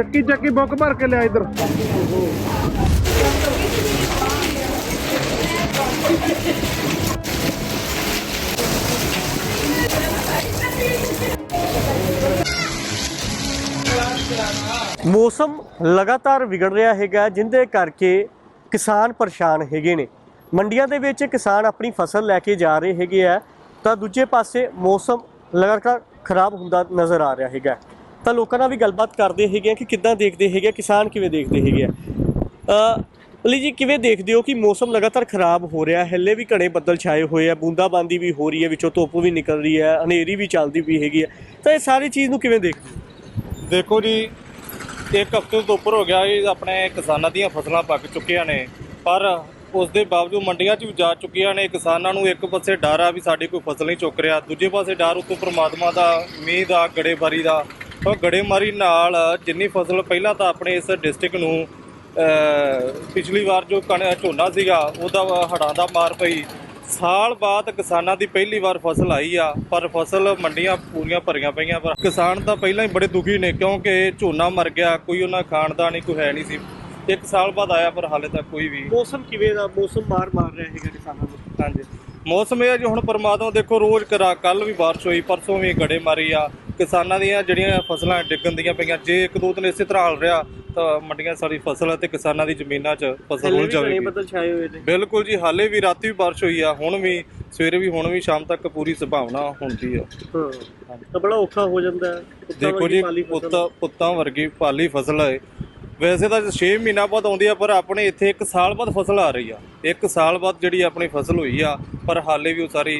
ਚੱਕੀ ਚੱਕੀ ਬੁੱਕ ਭਰ ਕੇ ਲਿਆ ਇੱਧਰ। ਮੌਸਮ ਲਗਾਤਾਰ ਵਿਗੜ ਰਿਹਾ ਹੈਗਾ, ਜਿੰਦੇ ਕਰਕੇ ਕਿਸਾਨ ਪਰੇਸ਼ਾਨ ਹੈਗੇ ਨੇ। ਮੰਡੀਆਂ ਦੇ ਵਿੱਚ ਕਿਸਾਨ ਆਪਣੀ ਫਸਲ ਲੈ ਕੇ ਜਾ ਰਹੇ ਹੈਗੇ ਆ, ਤਾਂ ਦੂਜੇ ਪਾਸੇ ਮੌਸਮ ਲਗਾਤਾਰ ਖਰਾਬ ਹੁੰਦਾ ਨਜ਼ਰ ਆ ਰਿਹਾ ਹੈਗਾ। ਤਾਂ ਲੋਕਾਂ ਨਾਲ ਵੀ ਗੱਲਬਾਤ ਕਰਦੇ ਹੈਗੇ ਆ ਕਿ ਕਿੱਦਾਂ ਦੇਖਦੇ ਹੈਗੇ ਆ, ਕਿਸਾਨ ਕਿਵੇਂ ਦੇਖਦੇ ਹੈਗੇ ਆ। ਅਲੀ ਜੀ ਕਿਵੇਂ ਦੇਖਦੇ ਹੋ ਕਿ ਮੌਸਮ ਲਗਾਤਾਰ ਖਰਾਬ ਹੋ ਰਿਹਾ ਹੈ ਹੱਲੇ ਵੀ ਘਣੇ ਬੱਦਲ ਛਾਏ ਹੋਏ ਆ ਬੂੰਦਾਬਾਂਦੀ ਵੀ ਹੋ ਰਹੀ ਹੈ ਵਿੱਚੋਂ ਧੁੱਪ ਵੀ ਨਿਕਲ ਰਹੀ ਹੈ ਹਨੇਰੀ ਵੀ ਚੱਲਦੀ ਪਈ ਹੈਗੀ ਹੈ। ਤਾਂ ਇਹ ਸਾਰੀ ਚੀਜ਼ ਨੂੰ ਕਿਵੇਂ ਦੇਖਦੇ ਹੋ? ਦੇਖੋ ਜੀ ਇੱਕ ਹਫ਼ਤੇ ਤੋਂ ਉੱਪਰ ਹੋ ਗਿਆ ਇਹ ਆਪਣੇ ਕਿਸਾਨਾਂ ਦੀਆਂ ਫਸਲਾਂ ਪੱਕ ਚੁੱਕੀਆਂ ਨੇ। ਪਰ ਉਸ ਦੇ ਬਾਵਜੂਦ ਮੰਡੀਆਂ 'ਚ ਵੀ ਜਾ ਚੁੱਕੀਆਂ ਨੇ ਕਿਸਾਨਾਂ ਨੂੰ ਇੱਕ ਪਾਸੇ ਡਰ ਆ ਵੀ ਸਾਡੀ ਕੋਈ ਫਸਲ ਨਹੀਂ ਚੁੱਕ ਰਿਹਾ ਦੂਜੇ ਪਾਸੇ ਡਰ ਉੱਤੋਂ ਪ੍ਰਮਾਤਮਾ ਦਾ ਮੀਂਹ ਦਾ ਗੜੇਬਾਰੀ ਦਾ। ਉਹ ਗੜੇਮਾਰੀ ਨਾਲ ਜਿੰਨੀ ਫਸਲ ਪਹਿਲਾਂ ਤਾਂ ਆਪਣੇ ਇਸ ਡਿਸਟ੍ਰਿਕਟ ਨੂੰ ਪਿਛਲੀ ਵਾਰ ਜੋ ਕਣ ਝੋਨਾ ਸੀਗਾ ਉਹਦਾ ਹੜਾਂ ਦਾ ਮਾਰ ਪਈ। ਸਾਲ ਬਾਅਦ ਕਿਸਾਨਾਂ ਦੀ ਪਹਿਲੀ ਵਾਰ ਫਸਲ ਆਈ ਆ ਪਰ ਫਸਲ ਮੰਡੀਆਂ ਪੂਰੀਆਂ ਭਰੀਆਂ ਪਈਆਂ ਪਰ ਕਿਸਾਨ ਤਾਂ ਪਹਿਲਾਂ ਹੀ ਬੜੇ ਦੁਖੀ ਨੇ ਕਿਉਂਕਿ ਝੋਨਾ ਮਰ ਗਿਆ ਕੋਈ ਉਹਨਾਂ ਖਾਣ ਦਾ ਨਹੀਂ ਕੋਈ ਹੈ ਨਹੀਂ ਸੀ। ਇੱਕ ਸਾਲ ਬਾਅਦ ਆਇਆ ਪਰ ਹਾਲੇ ਤੱਕ ਕੋਈ ਵੀ ਮੌਸਮ ਕਿਵੇਂ ਦਾ? ਮੌਸਮ ਮਾਰ ਮਾਰ ਰਿਹਾ ਹੈਗਾ ਕਿਸਾਨਾਂ ਨੂੰ। ਹਾਂਜੀ। ਮੌਸਮ ਇਹ ਜੀ ਹੁਣ ਪਰਮਾਤਮਾ ਦੇਖੋ ਰੋਜ਼ ਕਰਾ ਕੱਲ ਵੀ ਬਾਰਿਸ਼ ਹੋਈ ਪਰਸੋਂ ਵੀ ਗੜੇ ਮਾਰੀ ਆ। ਕਿਸਾਨਾਂ ਦੀਆਂ ਜਿਹੜੀਆਂ ਫਸਲਾਂ ਡਿੱਗਣ ਦੀਆਂ ਪਈਆਂ ਜੇ ਇੱਕ ਦੋ ਦਿਨ ਇਸੇ ਤਰ੍ਹਾਂ ਹਾਲ ਰਿਹਾ ਤਾਂ ਮੰਡੀਆਂ ਸਾਰੀ ਫਸਲ ਤੇ ਕਿਸਾਨਾਂ ਦੀ ਜ਼ਮੀਨਾਂ 'ਚ ਫਸਲ ਘਣੇ ਜਾਵੇਗੀ। ਬੱਦਲ ਛਾਏ ਹੋਏ ਨੇ। ਬਿਲਕੁਲ ਜੀ ਹਾਲੇ ਵੀ ਰਾਤੀ ਵੀ ਬਾਰਿਸ਼ ਹੋਈ ਆ ਹੁਣ ਵੀ ਸਵੇਰੇ ਵੀ ਹੁਣ ਵੀ ਸ਼ਾਮ ਤੱਕ ਪੂਰੀ ਸੰਭਾਵਨਾ ਹੁੰਦੀ ਆ। ਹਾਂ ਤਾਂ ਬੜਾ ਔਖਾ ਹੋ ਜਾਂਦਾ ਹੈ। ਦੇਖੋ ਜੀ। ਪੁੱਤਾਂ ਪੁੱਤਾਂ ਵਰਗੀ ਪਾਲੀ ਫਸਲ ਹੈ ਵੈਸੇ ਤਾਂ 6 ਮਹੀਨਾ ਬਾਅਦ ਆਉਂਦੀ ਆ ਪਰ ਆਪਣੇ ਇੱਥੇ 1 ਸਾਲ ਬਾਅਦ ਫਸਲ ਆ ਰਹੀ ਆ। 1 ਸਾਲ ਬਾਅਦ ਜਿਹੜੀ ਆਪਣੀ ਫਸਲ ਹੋਈ ਆ ਪਰ ਹਾਲੇ ਵੀ ਉਹ ਸਾਰੀ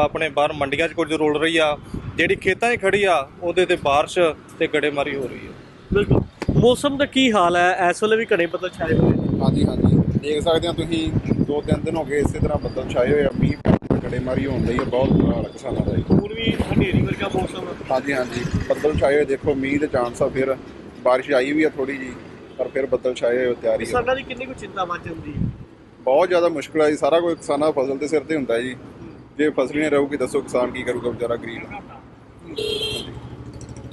ਆਪਣੇ ਬਾਹਰ ਮੰਡੀਆਂ 'ਚ ਕੁਝ ਰੋਲ ਰਹੀ ਆ ਜਿਹੜੀ ਖੇਤਾਂ 'ਚ ਖੜੀ ਆ ਉਹਦੇ ਤੇ ਬਾਰਿਸ਼ ਤੇ ਗੜੇਮਾਰੀ ਹੋ ਰਹੀ ਆ। ਬਿਲਕੁਲ। ਮੌਸਮ ਦਾ ਕੀ ਹਾਲ ਹੈ? ਇਸ ਵੇਲੇ ਵੀ ਘਣੇ ਬੱਦਲ ਛਾਏ ਹੋਏ ਨੇ। ਹਾਂਜੀ ਹਾਂਜੀ। ਦੇਖ ਸਕਦੇ ਹੋ ਤੁਸੀਂ ਦੋ ਤਿੰਨ ਦਿਨ ਹੋ ਗਏ ਇਸੇ ਤਰ੍ਹਾਂ ਬੱਦਲ ਛਾਏ ਹੋਏ ਆ। ਮੀਂਹ ਗੜੇਮਾਰੀ ਹੋਣ ਲਈ ਬਹੁਤ ਬੁਰਾ ਹਾਲ ਆ ਕਿਸਾਨਾਂ ਦਾ ਹੁਣ ਵੀ ਹਨੇਰੀ ਵਰਗਾ ਮੌਸਮ ਹਾਂਜੀ ਹਾਂਜੀ। ਬੱਦਲ ਛਾਏ ਹੋਏ ਦੇਖੋ ਮੀਂਹ ਦੇ ਚਾਂਸ ਆ ਫਿਰ ਬਾਰਿਸ਼ ਆਈ ਵੀ ਆ ਥੋੜੀ ਜੀ ਪਰ ਫਿਰ ਬੱਦਲ ਛਾਏ ਹੋਏ ਤਿਆਰੀ ਆ। ਕਿਸਾਨਾਂ ਦੀ ਕਿੰਨੀ ਕੁ ਚਿੰਤਾ ਵੱਧ ਜਾਂਦੀ ਹੈ? ਬਹੁਤ ਜ਼ਿਆਦਾ ਮੁਸ਼ਕਲ ਆ ਜੀ ਸਾਰਾ ਕੋਈ ਕਿਸਾਨਾਂ ਦਾ ਫਸਲ ਦੇ ਸਿਰ ਤੇ ਹੁੰਦਾ ਜੀ। ਜੇ ਫਸਲ ਹੀ ਨਹੀਂ ਰਹੂਗੀ, ਦੱਸੋ ਕਿਸਾਨ ਕੀ ਕਰੂਗਾ ਵਿਚਾਰਾ ਗਰੀਬ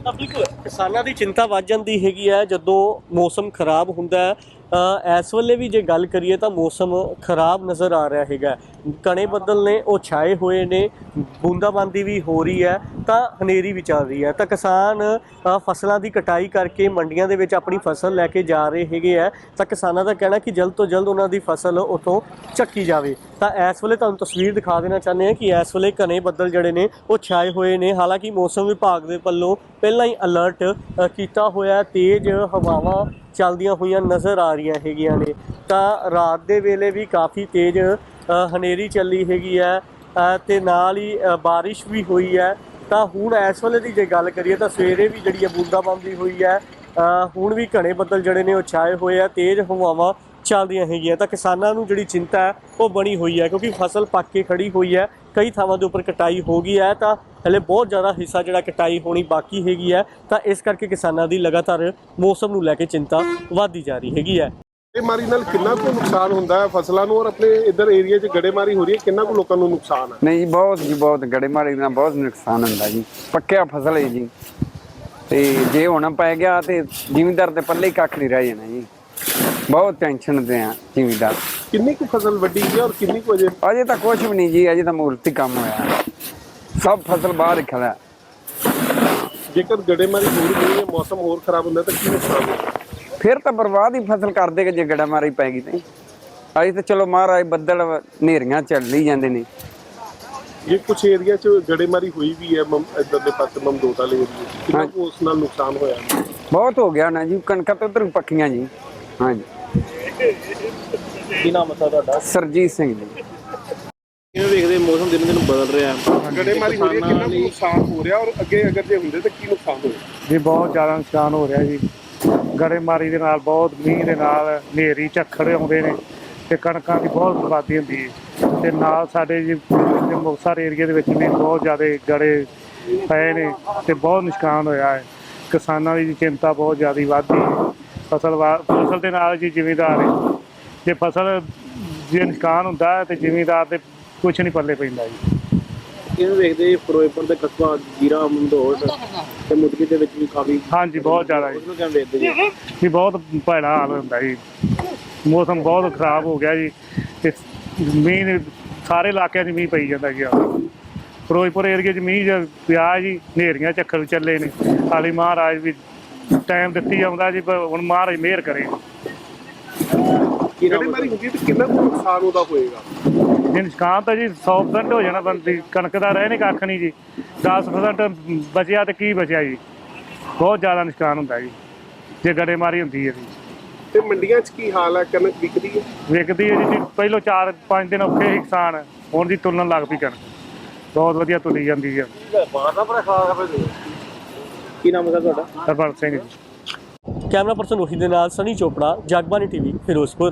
ਤਾਂ ਬਿਲਕੁਲ, ਕਿਸਾਨਾਂ ਦੀ ਚਿੰਤਾ ਵੱਧ ਜਾਂਦੀ ਹੈਗੀ ਹੈ, ਜਦੋਂ ਮੌਸਮ ਖਰਾਬ ਹੁੰਦਾ ਹੈ ਇਸ ਵੇਲੇ ਵੀ ਜੇ ਗੱਲ ਕਰੀਏ ਤਾਂ ਮੌਸਮ ਖਰਾਬ ਨਜ਼ਰ ਆ ਰਿਹਾ ਹੈਗਾ। ਕਣੇ ਬੱਦਲ ਨੇ ਉਹ ਛਾਏ ਹੋਏ ਨੇ, ਬੂੰਦਾਬਾਂਦੀ ਵੀ ਹੋ ਰਹੀ ਹੈ, ਤਾਂ ਹਨੇਰੀ ਵੀ ਚੱਲ ਰਹੀ ਹੈ। ਤਾਂ ਕਿਸਾਨ ਫਸਲਾਂ ਦੀ ਕਟਾਈ ਕਰਕੇ ਮੰਡੀਆਂ ਦੇ ਵਿੱਚ ਆਪਣੀ ਫਸਲ ਲੈ ਕੇ ਜਾ ਰਹੇ ਹੈਗੇ ਆ। ਤਾਂ ਕਿਸਾਨਾਂ ਦਾ ਕਹਿਣਾ ਕਿ ਜਲਦ ਤੋਂ ਜਲਦ ਉਹਨਾਂ ਦੀ ਫਸਲ ਉਤੋਂ ਚੱਕੀ ਜਾਵੇ। ਤਾਂ ਇਸ ਵੇਲੇ ਤੁਹਾਨੂੰ ਤਸਵੀਰ ਦਿਖਾ ਦੇਣਾ ਚਾਹੁੰਦੇ ਹਾਂ ਕਿ ਇਸ ਵੇਲੇ ਘਣੇ ਬੱਦਲ ਜਿਹੜੇ ਨੇ, ਉਹ ਛਾਏ ਹੋਏ ਨੇ। ਹਾਲਾਂਕਿ ਮੌਸਮ ਵਿਭਾਗ ਦੇ ਵੱਲੋਂ ਪਹਿਲਾਂ ਹੀ ਅਲਰਟ ਕੀਤਾ ਹੋਇਆ ਤੇਜ਼ ਹਵਾਵਾਂ ਚੱਲਦੀਆਂ ਹੋਈਆਂ ਨਜ਼ਰ ਆ ਰਹੀਆਂ ਹੈਗੀਆਂ ਨੇ। ਤਾਂ ਰਾਤ ਦੇ ਵੇਲੇ ਵੀ ਕਾਫੀ ਤੇਜ਼ ਹਨੇਰੀ ਚੱਲੀ ਹੈਗੀ ਹੈ। ਅ, ਤੇ ਨਾਲ ਹੀ ਬਾਰਿਸ਼ ਵੀ ਹੋਈ ਹੈ। ਤਾਂ ਹੁਣ ਇਸ ਵੇਲੇ ਦੀ ਜੇ ਗੱਲ ਕਰੀਏ ਤਾਂ ਸਵੇਰੇ ਵੀ ਜਿਹੜੀ ਹੈ ਬੂੰਦਾਬਾਂਦੀ ਹੋਈ ਹੈ। ਹੁਣ ਵੀ ਘਣੇ ਬੱਦਲ ਜਿਹੜੇ ਨੇ ਉਹ ਛਾਏ ਹੋਏ ਆ। ਤੇਜ਼ ਹਵਾਵਾਂ ਚੱਲਦੀਆਂ ਹੈਗੀਆਂ ਤਾਂ ਕਿਸਾਨਾਂ ਨੂੰ ਜਿਹੜੀ ਚਿੰਤਾ ਹੈ ਉਹ ਬਣੀ ਹੋਈ ਹੈ ਕਿਉਂਕਿ ਫਸਲ ਪੱਕ ਕੇ ਖੜੀ ਹੋਈ ਹੈ ਕਈ ਥਾਵਾਂ ਦੇ ਉੱਪਰ ਕਟਾਈ ਹੋ ਗਈ ਹੈ ਤਾਂ ਹਲੇ ਬਹੁਤ ਜ਼ਿਆਦਾ ਹਿੱਸਾ ਜਿਹੜਾ ਕਟਾਈ ਹੋਣੀ ਬਾਕੀ ਹੈਗੀ ਹੈ ਤਾਂ ਇਸ ਕਰਕੇ ਕਿਸਾਨਾਂ ਦੀ ਲਗਾਤਾਰ ਮੌਸਮ ਨੂੰ ਲੈ ਕੇ ਚਿੰਤਾ ਵਧਦੀ ਜਾ ਰਹੀ ਹੈਗੀ ਹੈ। ਇਹ ਮਾਰੀ ਨਾਲ ਕਿੰਨਾ ਕੁ ਨੁਕਸਾਨ ਹੁੰਦਾ ਹੈ ਫਸਲਾਂ ਨੂੰ ਔਰ ਆਪਣੇ ਇਧਰ ਏਰੀਆ 'ਚ ਗੜੇਮਾਰੀ ਹੋ ਰਹੀ ਹੈ? ਕਿੰਨਾ ਕੁ ਲੋਕਾਂ ਨੂੰ ਨੁਕਸਾਨ ਹੈ? ਨਹੀਂ ਜੀ ਬਹੁਤ ਜੀ ਬਹੁਤ ਗੜੇਮਾਰੀ ਨਾਲ ਬਹੁਤ ਨੁਕਸਾਨ ਹੁੰਦਾ ਜੀ। ਪੱਕਿਆ ਫਸਲ ਹੈ ਜੀ। ਤੇ ਜੇ ਹੁਣ ਪੈ ਗਿਆ ਤੇ ਜ਼ਿਮੀਂਦਾਰ ਦੇ ਪੱਲੇ ਹੀ ਕੱਖ ਨਹੀਂ ਰਹਿ ਜਾਣਾ ਜੀ। ਬਹੁਤ ਟੈਨਸ਼ਨ ਤੇ ਆ ਜ਼ਿਮੀਂਦਾਰ ਕਿੰਨੀ ਕੁ ਫਸਲ ਵੱਡੀ ਹੈ ਔਰ ਕਿੰਨੀ ਕੁ ਅਜੇ? ਅਜੇ ਤਾਂ ਕੁਝ ਵੀ ਨਹੀਂ ਜੀ ਅਜੇ ਤਾਂ ਮੂਰਤੀ ਕੰਮ ਹੋਇਆ। ਸਭ ਫਸਲ ਬਾਹਰ ਖੜਾ। ਜੇਕਰ ਗੜੇਮਾਰੀ ਹੋਰ ਗਈ ਹੈ ਮੌਸਮ ਹੋਰ ਖਰਾਬ ਹੁੰਦਾ ਤਾਂ ਕੀ ਨੁਕਸਾਨ ਫਿਰ ਤਾਂ ਬਰਬਾਦ ਹੀ ਫਸਲ ਕਰ ਦੇਗਾ ਜੇ ਗੜੇਮਾਰੀ ਪੈ ਗਈ ਤੇ। ਅਜੇ ਤਾਂ ਚਲੋ ਮਹਾਰਾਜ ਬੱਦਲ ਹਨੇਰੀਆਂ ਚੱਲੀ ਜਾਂਦੇ ਨੇ। ਜੇ ਕੁਝ ਏਰੀਆ 'ਚ ਗੜੇਮਾਰੀ ਹੋਈ ਵੀ ਹੈ ਮਮ ਇਧਰ ਦੇ ਪਾਸੇ ਮਮਦੋਟ ਵਾਲੇ ਏਰੀਆ 'ਚ ਕਿੰਨਾ ਕੁ ਉਸ ਨਾਲ ਨੁਕਸਾਨ ਹੋਇਆ? ਬਹੁਤ ਹੋ ਗਿਆ ਨਾ ਜੀ ਕਣਕਾਂ ਤਾਂ ਉਧਰ ਪੱਕੀਆਂ ਜੀ। ਹਾਂਜੀ। ਕੀ ਨਾਮ ਹੈ ਤੁਹਾਡਾ? ਸਰਜੀਤ ਸਿੰਘ ਜੀ। ਕਿਵੇਂ ਵੇਖਦੇ ਮੌਸਮ ਦਿਨ ਦਿਨ ਬਦਲ ਰਿਹਾ। ਹੈ ਗੜੇਮਾਰੀ ਹੋ ਰਹੀ ਹੈ ਕਿੰਨਾ ਕੁ ਨੁਕਸਾਨ ਹੋ ਰਿਹਾ ਔਰ ਅੱਗੇ ਅਗਰ ਜੇ ਹੁੰਦੇ ਤਾਂ ਕੀ ਨੁਕਸਾਨ ਹੋਵੇ ਜੀ ਬਹੁਤ ਜ਼ਿਆਦਾ ਨੁਕਸਾਨ ਹੋ ਰਿਹਾ ਜੀ। ਗੜੇਮਾਰੀ ਦੇ ਨਾਲ ਬਹੁਤ ਮੀਂਹ ਦੇ ਨਾਲ ਹਨੇਰੀ ਝੱਖੜ ਆਉਂਦੇ ਨੇ ਤੇ ਕਣਕਾਂ ਦੀ ਬਹੁਤ ਬਰਬਾਦੀ ਹੁੰਦੀ ਹੈ। ਤੇ ਨਾਲ ਸਾਡੇ ਜੀ ਮੁਕਤਸਰ ਏਰੀਆ ਦੇ ਵਿੱਚ ਵੀ ਬਹੁਤ ਜ਼ਿਆਦਾ ਗੜੇ ਪਏ ਨੇ ਤੇ ਬਹੁਤ ਨੁਕਸਾਨ ਹੋਇਆ ਹੈ। ਕਿਸਾਨਾਂ ਦੀ ਚਿੰਤਾ ਬਹੁਤ ਜ਼ਿਆਦਾ ਵੱਧਦੀ ਹੈ। ਫਸਲ ਫਸਲ ਦੇ ਨਾਲ ਜੀ ਜ਼ਿਮੀਂਦਾਰ ਹੈ। ਜੇ ਫਸਲ ਜੇ ਨੁਕਸਾਨ ਹੁੰਦਾ ਹੈ ਤੇ ਜ਼ਿਮੀਂਦਾਰ ਦੇ ਕੁਝ ਨਹੀਂ ਪੱਲੇ ਪੈਂਦਾ ਜੀ। ਕਿਵੇਂ ਵੇਖਦੇ ਫਿਰੋਜ਼ਪੁਰ ਦੇ ਕਸਬਾ ਜੀਰਾ ਮੰਦੋੜ ਤੇ ਮੁਦਕੀ ਦੇ ਵਿੱਚ ਵੀ ਕਾਫੀ ਹਾਂਜੀ ਬਹੁਤ ਜ਼ਿਆਦਾ ਜੀ। ਉਹਨੂੰ ਕਿਵੇਂ ਵੇਖਦੇ ਜੀ? ਜੀ ਬਹੁਤ ਭੈੜਾ ਹਾਲ ਹੁੰਦਾ ਜੀ। ਮੌਸਮ ਬਹੁਤ ਖਰਾਬ ਹੋ ਗਿਆ ਜੀ। ਤੇ ਮੀਂਹ ਸਾਰੇ ਇਲਾਕਿਆਂ 'ਚ ਮੀਂਹ ਪਈ ਜਾਂਦਾ ਜੀ। ਫਿਰੋਜ਼ਪੁਰ ਏਰੀਏ 'ਚ ਮੀਂਹ ਪਿਆ ਜੀ ਹਨੇਰੀਆਂ ਝੱਖਰ ਚੱਲੇ ਨੇ। ਹਾਲੀ ਮਹਾਰਾਜ ਵੀ ਟਾਈਮ ਦਿੱਤੀ ਜਾਂਦਾ ਜੀ ਪਰ ਹੁਣ ਮਹਾਰਾਜ ਮਿਹਰ ਕਰੇ। ਕੀ ਨਾਮ ਗੜੇਮਾਰੀ ਹੁੰਦੀ ਹੈ ਤੇ ਕਿੰਨਾ ਕੁ ਨੁਕਸਾਨ ਉਹਦਾ ਹੋਏਗਾ? ਜੇ ਨੁਕਸਾਨ ਤਾਂ ਜੀ 100% ਹੋ ਜਾਣਾ ਬੰਦੀ ਕਣਕ ਦਾ ਰਹਿ ਨਹੀਂ ਕੱਖ ਨਹੀਂ ਜੀ। 10% ਬਚਿਆ ਤੇ ਕੀ ਬਚਿਆ ਜੀ? ਬਹੁਤ ਜ਼ਿਆਦਾ ਨੁਕਸਾਨ ਹੁੰਦਾ ਜੀ ਜੇ ਗੜੇਮਾਰੀ ਹੁੰਦੀ ਹੈ ਜੀ। ਤੇ ਮੰਡੀਆਂ 'ਚ ਕੀ ਹਾਲ ਹੈ? ਕਣਕ ਵਿਕਦੀ ਹੈ? ਵਿਕਦੀ ਹੈ ਜੀ ਜੀ ਪਹਿਲੋਂ 4-5 ਦਿਨ ਔਖੇ ਸੀ ਕਿਸਾਨ ਹੁਣ ਦੀ ਤੁਲਨ ਲੱਗ ਪਈ ਕਣਕ। ਬਹੁਤ ਵਧੀਆ ਤੁਲੀ ਜਾਂਦੀ ਹੈ ਕੀ ਨਾਮ ਹੈ ਤੁਹਾਡਾ? ਸਰਬੰਸ ਸਿੰਘ ਜੀ। ਕੈਮਰਾ ਪਰਸਨ ਉਹੀ ਦੇ ਨਾਲ ਸਨੀ ਚੋਪੜਾ ਜਗਬਾਨੀ ਟੀਵੀ ਫਿਰੋਜ਼ਪੁਰ।